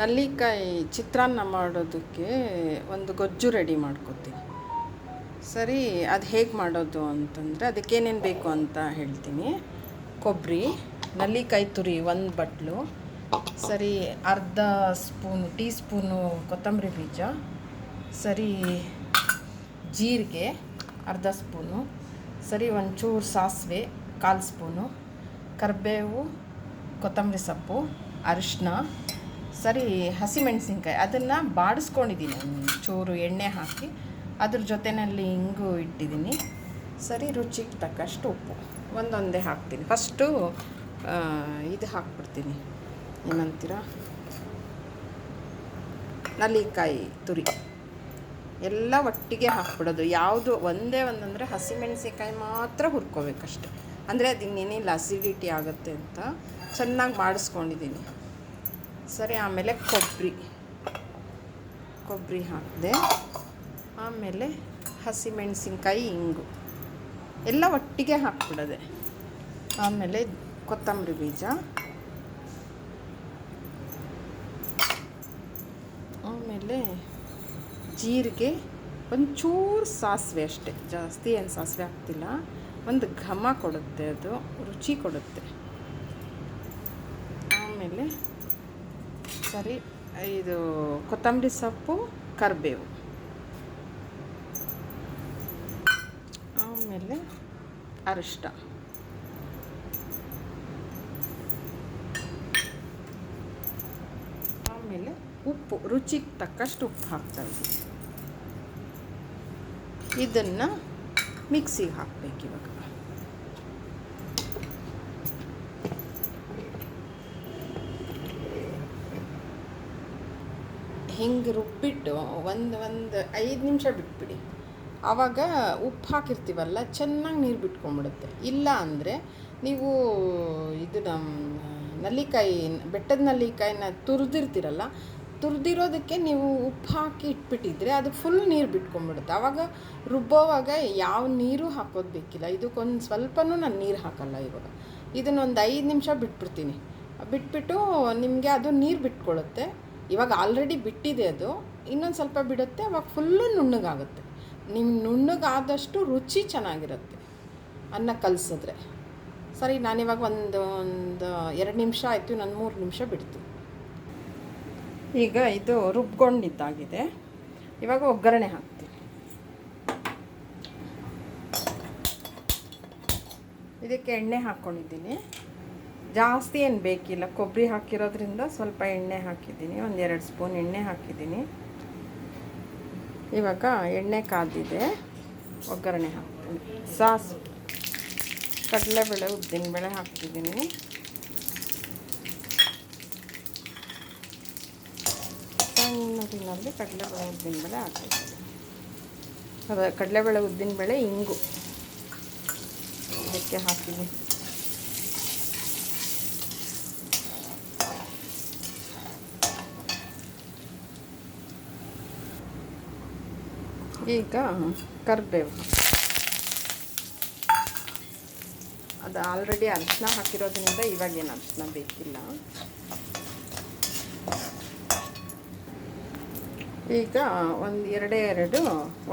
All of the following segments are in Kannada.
ನಲ್ಲಿಕಾಯಿ ಚಿತ್ರಾನ್ನ ಮಾಡೋದಕ್ಕೆ ಒಂದು ಗೊಜ್ಜು ರೆಡಿ ಮಾಡ್ಕೊತೀನಿ. ಸರಿ, ಅದು ಹೇಗೆ ಮಾಡೋದು ಅಂತಂದರೆ ಅದಕ್ಕೇನೇನು ಬೇಕು ಅಂತ ಹೇಳ್ತೀನಿ. ಕೊಬ್ಬರಿ ನಲ್ಲಿಕಾಯಿ ತುರಿ ಒಂದು ಬಟ್ಲು, ಸರಿ, ಅರ್ಧ ಸ್ಪೂನು, ಟೀ ಸ್ಪೂನು ಕೊತ್ತಂಬರಿ ಬೀಜ, ಸರಿ, ಜೀರಿಗೆ ಅರ್ಧ ಸ್ಪೂನು, ಸರಿ, ಒಂಚೂರು ಸಾಸಿವೆ ಕಾಲು ಸ್ಪೂನು, ಕರಿಬೇವು, ಕೊತ್ತಂಬರಿ ಸೊಪ್ಪು ಅರಿಶಿನ ಸರಿ ಹಸಿಮೆಣಸಿನ್ಕಾಯಿ ಅದನ್ನು ಬಾಡಿಸ್ಕೊಂಡಿದ್ದೀನಿ ಚೂರು ಎಣ್ಣೆ ಹಾಕಿ. ಅದ್ರ ಜೊತೆಯಲ್ಲಿ ಹಿಂಗು ಇಟ್ಟಿದ್ದೀನಿ ಸರಿ, ರುಚಿಗೆ ತಕ್ಕಷ್ಟು ಉಪ್ಪು. ಒಂದೊಂದೇ ಹಾಕ್ತೀನಿ. ಫಸ್ಟು ಇದು ಹಾಕ್ಬಿಡ್ತೀನಿ. ಏನಂತೀರ? ನಲ್ಲಿಕಾಯಿ ತುರಿ. ಎಲ್ಲ ಒಟ್ಟಿಗೆ ಹಾಕ್ಬಿಡೋದು. ಯಾವುದು ಒಂದೇ ಒಂದಂದರೆ ಹಸಿಮೆಣಸಿನ್ಕಾಯಿ ಮಾತ್ರ ಹುರ್ಕೋಬೇಕಷ್ಟೆ. ಅಂದರೆ ಅದು ಇನ್ನೇನಿಲ್ಲ ಅಸಿಡಿಟಿ ಆಗುತ್ತೆ ಅಂತ ಚೆನ್ನಾಗಿ ಮಾಡಿಸ್ಕೊಂಡಿದ್ದೀನಿ ಸರಿ, ಆಮೇಲೆ ಕೊಬ್ಬರಿ. ಕೊಬ್ಬರಿ ಹಾಕಿದೆ, ಆಮೇಲೆ ಹಸಿಮೆಣಸಿನ್ಕಾಯಿ, ಇಂಗು. ಎಲ್ಲ ಒಟ್ಟಿಗೆ ಹಾಕ್ಬಿಡೋದೆ. ಆಮೇಲೆ ಕೊತ್ತಂಬರಿ ಬೀಜ. ಆಮೇಲೆ ಜೀರಿಗೆ, ಒಂಚೂರು ಸಾಸಿವೆ ಅಷ್ಟೆ. ಜಾಸ್ತಿ ಏನು ಸಾಸಿವೆ ಹಾಕ್ತಿಲ್ಲ. ಒಂದು ಘಮ ಕೊಡುತ್ತೆ ಅದು, ರುಚಿ ಕೊಡುತ್ತೆ. ಆಮೇಲೆ ಸರಿ, ಇದು ಕೊತ್ತಂಬರಿ ಸೊಪ್ಪು, ಕರಿಬೇವು. ಆಮೇಲೆ ಅರಿಷ್ಟ. ಆಮೇಲೆ ಉಪ್ಪು, ರುಚಿಗೆ ತಕ್ಕಷ್ಟು ಉಪ್ಪು ಹಾಕ್ತಾ ಇದ್ದೀವಿ ಇದನ್ನು ಮಿಕ್ಸಿಗೆ ಹಾಕಬೇಕು ಇವಾಗ. ಹಿಂಗೆ ರುಬ್ಬಿಟ್ಟು ಒಂದು ಒಂದು ಐದು ನಿಮಿಷ ಬಿಟ್ಬಿಡಿ. ಆವಾಗ ಉಪ್ಪು ಹಾಕಿರ್ತೀವಲ್ಲ, ಚೆನ್ನಾಗಿ ನೀರು ಬಿಟ್ಕೊಂಡ್ಬಿಡುತ್ತೆ. ಇಲ್ಲ ಅಂದರೆ ನೀವು ಇದು ನಮ್ಮ ನಲ್ಲಿಕಾಯಿ, ಬೆಟ್ಟದ ನಲ್ಲಿಕಾಯಿನ ತುರಿದಿರ್ತೀರಲ್ಲ, ತುರಿದಿರೋದಕ್ಕೆ ನೀವು ಉಪ್ಪು ಹಾಕಿ ಇಟ್ಬಿಟ್ಟಿದ್ರೆ ಅದು ಫುಲ್ ನೀರು ಬಿಟ್ಕೊಂಡ್ಬಿಡುತ್ತೆ. ಆವಾಗ ರುಬ್ಬೋವಾಗ ಯಾವ ನೀರು ಹಾಕೋದು ಬೇಕಿಲ್ಲ. ಇದಕ್ಕೊಂದು ಸ್ವಲ್ಪನೂ ನಾನು ನೀರು ಹಾಕಲ್ಲ ಇವಾಗ. ಇದನ್ನೊಂದು ಐದು ನಿಮಿಷ ಬಿಟ್ಬಿಡ್ತೀನಿ. ಬಿಟ್ಬಿಟ್ಟು ನಿಮಗೆ ಅದು ನೀರು ಬಿಟ್ಕೊಳ್ಳುತ್ತೆ ಇವಾಗ ಆಲ್ರೆಡಿ ಬಿಟ್ಟಿದೆ ಅದು. ಇನ್ನೊಂದು ಸ್ವಲ್ಪ ಬಿಡುತ್ತೆ, ಅವಾಗ ಫುಲ್ಲು ನುಣ್ಣಗಾಗುತ್ತೆ. ನಿಮ್ಮ ನುಣ್ಣಗಾದಷ್ಟು ರುಚಿ ಚೆನ್ನಾಗಿರುತ್ತೆ ಅನ್ನ ಕಲಸಿದ್ರೆ. ಸರಿ ನಾನಿವಾಗ ಒಂದು ಒಂದು ಎರಡು ನಿಮಿಷ ಆಯಿತು ನಾನು ಮೂರು ನಿಮಿಷ ಬಿಡ್ತೀನಿ. ಈಗ ಇದು ರುಬ್ಕೊಂಡಿದ್ದಾಗಿದೆ. ಇವಾಗ ಒಗ್ಗರಣೆ ಹಾಕ್ತೀನಿ. ಇದಕ್ಕೆ ಎಣ್ಣೆ ಹಾಕ್ಕೊಂಡಿದ್ದೀನಿ ಜಾಸ್ತಿ ಏನು ಬೇಕಿಲ್ಲ. ಕೊಬ್ಬರಿ ಹಾಕಿರೋದ್ರಿಂದ ಸ್ವಲ್ಪ ಎಣ್ಣೆ ಹಾಕಿದ್ದೀನಿ. ಒಂದೆರಡು ಸ್ಪೂನ್ ಎಣ್ಣೆ ಹಾಕಿದ್ದೀನಿ. ಇವಾಗ ಎಣ್ಣೆ ಕಾದಿದೆ. ಒಗ್ಗರಣೆ ಹಾಕ್ತೀನಿ. ಸಾಸ್, ಕಡಲೆಬೇಳೆ ಉದ್ದಿನಬೇಳೆ ಹಾಕ್ತಿದ್ದೀನಿ. ಸಣ್ಣದಿನಲ್ಲಿ ಕಡಲೆಬೇಳೆ ಉದ್ದಿನಬೇಳೆ ಹಾಕಿದ್ದೀನಿ ಅದು ಕಡಲೆಬೇಳೆ ಉದ್ದಿನಬೇಳೆ ಇಂಗು. ಇದಕ್ಕೆ ಹಾಕಿದ್ದೀನಿ. ಈಗ ಕರಿಬೇವು. ಅದು ಆಲ್ರೆಡಿ ಅರಿಶಿನ ಹಾಕಿರೋದ್ರಿಂದ ಇವಾಗೇನು ಅರಿಶಿನ ಬೇಕಿಲ್ಲ. ಈಗ ಒಂದು ಎರಡೇ ಎರಡು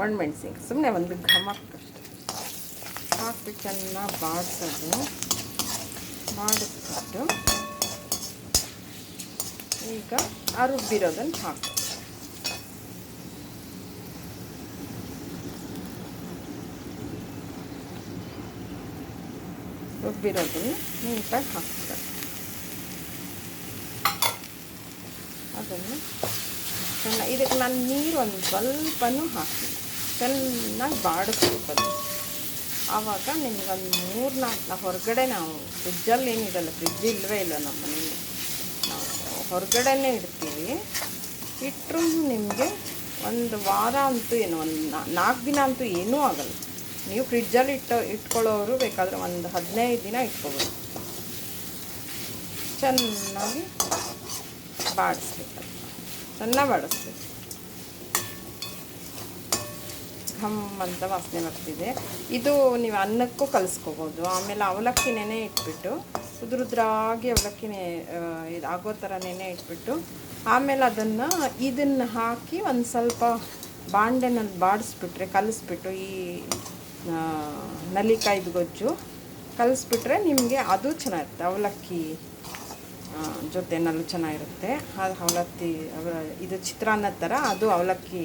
ಒಣಮೆಣ್ಸಿನ್ಕಾಯಿ. ಸುಮ್ಮನೆ ಒಂದು ಘಮಕ್ಕಷ್ಟೆ ಹಾಕಿ ಚೆನ್ನಾಗಿ ಬಾಡಿಸೋದು. ಮಾಡಿಸ್ಬಿಟ್ಟು ಈಗ ಆ ರುಬ್ಬಿರೋದನ್ನು ಹಾಕಿ. ರುಬ್ಬಿರೋದನ್ನು ನೀಟಾಗಿ ಹಾಕ್ತಾರೆ ಅದನ್ನು ಚೆನ್ನಾಗಿ ಇದಕ್ಕೆ ನಾನು ನೀರು ಒಂದು ಸ್ವಲ್ಪನೂ ಹಾಕಿ ಚೆನ್ನಾಗಿ ಬಾಡಿಸ್ಬೇಕು ಆವಾಗ ನಿಮ್ಗೊಂದು ಮೂರು ನಾಲ್ಕು ಹೊರಗಡೆ ನಾವು ಫ್ರಿಜ್ಜಲ್ಲಿ ಏನಿರಲ್ಲ ಫ್ರಿಜ್ ಇಲ್ಲವೇ ಇಲ್ಲ ನಮ್ಮ ಮನೆಯಲ್ಲಿ. ನಾವು ಹೊರಗಡೆನೇ ಇಡ್ತೀವಿ. ಇಟ್ಟರೂ ನಿಮಗೆ ಒಂದು ವಾರ ಅಂತೂ ಏನು, ಒಂದು ನಾಲ್ಕು ದಿನ ಅಂತೂ ಏನೂ ಆಗಲ್ಲ. ನೀವು ಫ್ರಿಡ್ಜಲ್ಲಿ ಇಟ್ಟು, ಇಟ್ಕೊಳ್ಳೋರು ಬೇಕಾದರೆ ಒಂದು ಹದಿನೈದು ದಿನ ಇಟ್ಕೋಬೋದು. ಚೆನ್ನಾಗಿ ಬಾಡಿಸ್ಬೇಕು. ಚೆನ್ನಾಗಿ ಬಾಡಿಸ್ಬೇಕು. ಘಮ್ ಅಂತ ವಾಸನೆ ಬರ್ತಿದೆ. ಇದು ನೀವು ಅನ್ನಕ್ಕೂ ಕಲಿಸ್ಕೋಬೋದು. ಆಮೇಲೆ ಅವಲಕ್ಕಿ ನೆನೆ ಇಟ್ಬಿಟ್ಟು ಉದುರುದ್ರಾಗಿ ಅವಲಕ್ಕಿ ಇದು ಆಗೋ ಥರ ನೆನೆ ಇಟ್ಬಿಟ್ಟು, ಆಮೇಲೆ ಅದನ್ನು ಇದನ್ನು ಹಾಕಿ ಒಂದು ಸ್ವಲ್ಪ ಬಾಂಡೆನಲ್ಲಿ ಬಾಡಿಸ್ಬಿಟ್ರೆ, ಕಲಿಸ್ಬಿಟ್ಟು ಈ ನಲ್ಲಿಕಾಯ್ದು ಗೊಜ್ಜು ಕಲಿಸ್ಬಿಟ್ರೆ ನಿಮಗೆ ಅದು ಚೆನ್ನಾಗಿರುತ್ತೆ. ಅವಲಕ್ಕಿ ಜೊತೆ ಜೊತೆನಲ್ಲೂ ಚೆನ್ನಾಗಿರುತ್ತೆ. ಅದು ಅವಲಕ್ಕಿ ಅವ ಇದು ಚಿತ್ರಾನ್ನ ಥರ ಅದು ಅವಲಕ್ಕಿ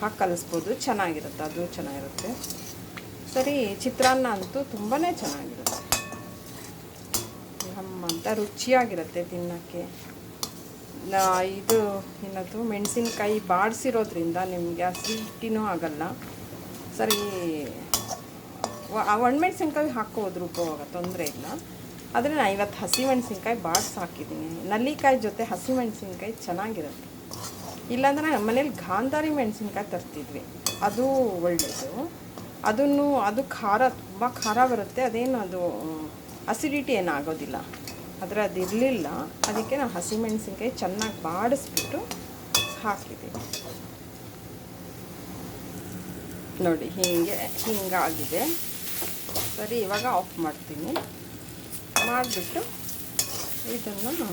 ಹಾಕಿ ಕಲಿಸ್ಬೋದು. ಚೆನ್ನಾಗಿರುತ್ತೆ, ಅದು ಚೆನ್ನಾಗಿರುತ್ತೆ. ಸರಿ, ಚಿತ್ರಾನ್ನ ಅಂತೂ ತುಂಬಾ ಚೆನ್ನಾಗಿರುತ್ತೆ. ಅಂತ ರುಚಿಯಾಗಿರುತ್ತೆ ತಿನ್ನೋಕ್ಕೆ. ಇದು ಏನದು ಮೆಣಸಿನ್ಕಾಯಿ ಬಾಡಿಸಿರೋದ್ರಿಂದ ನಿಮಗೆ ಅಸಿಡಿಟಿನೂ ಆಗಲ್ಲ. ಸರಿ ಒಣಮೆಣ್ಸಿನ್ಕಾಯಿ ಹಾಕೋದು ರುಬ್ಬೋವಾಗ ತೊಂದರೆ ಇಲ್ಲ. ಆದರೆ ನಾನು ಇವತ್ತು ಹಸಿ ಮೆಣಸಿನ್ಕಾಯಿ ಬಾಡಿಸಿ ಹಾಕಿದ್ದೀನಿ ನಲ್ಲಿಕಾಯಿ ಜೊತೆ ಹಸಿ ಮೆಣಸಿನ್ಕಾಯಿ ಚೆನ್ನಾಗಿರುತ್ತೆ. ಇಲ್ಲಾಂದರೆ ನಮ್ಮ ಮನೇಲಿ ಗಾಂಧಾರಿ ಮೆಣಸಿನ್ಕಾಯಿ ತರ್ತಿದ್ವಿ. ಅದು ಒಳ್ಳೆಯದು ಅದನ್ನು, ಅದು ಖಾರ, ತುಂಬ ಖಾರ ಬರುತ್ತೆ. ಅದೇನು ಅದು, ಅಸಿಡಿಟಿ ಏನು ಆಗೋದಿಲ್ಲ ಆದರೆ ಅದು ಇರಲಿಲ್ಲ ಅದಕ್ಕೆ ನಾನು ಹಸಿಮೆಣಸಿನ್ಕಾಯಿ ಚೆನ್ನಾಗಿ ಬಾಡಿಸ್ಬಿಟ್ಟು ಹಾಕಿದೆ ನೋಡಿ, ಹೀಗೆ, ಹಿಂಗಾಗಿದೆ. ಸರಿ, ಇವಾಗ ಆಫ್ ಮಾಡ್ತೀನಿ. ಮಾಡಿಬಿಟ್ಟು ಇದನ್ನು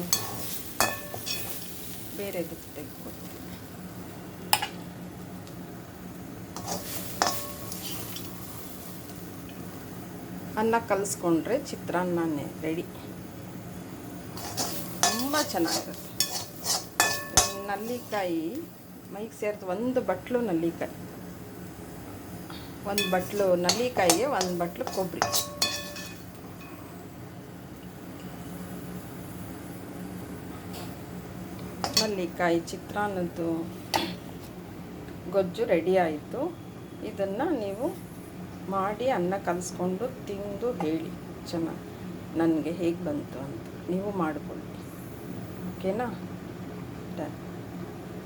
ಬೇರೆದಕ್ಕೆ ತೆಗೆದುಕೊಡ್ತೀನಿ. ಅನ್ನ ಕಲಿಸ್ಕೊಂಡ್ರೆ ಚಿತ್ರಾನ್ನನೇ ರೆಡಿ ತುಂಬ ಚೆನ್ನಾಗಿರುತ್ತೆ. ನಲ್ಲಿಕಾಯಿ, ಮೈಗೆ ಸೇರಿದ ಒಂದು ಬಟ್ಲು ನಲ್ಲಿಕಾಯಿ. ಒಂದು ಬಟ್ಲು ನಲ್ಲಿಕಾಯಿಗೆ, ಒಂದು ಬಟ್ಲು ಕೊಬ್ಬರಿ ನಲ್ಲಿಕಾಯಿ ಚಿತ್ರಾನ್ನದ್ದು ಗೊಜ್ಜು ರೆಡಿ ಆಯಿತು. ಇದನ್ನು ನೀವು ಮಾಡಿ ಅನ್ನ ಕಲಿಸ್ಕೊಂಡು ತಿಂದು ಹೇಳಿ ಚೆನ್ನಾಗಿ ನನಗೆ ಹೇಗೆ ಬಂತು ಅಂತ. ನೀವು ಮಾಡಿಕೊಳ್ಳಿ. ಓಕೆನಾ? ಡನ್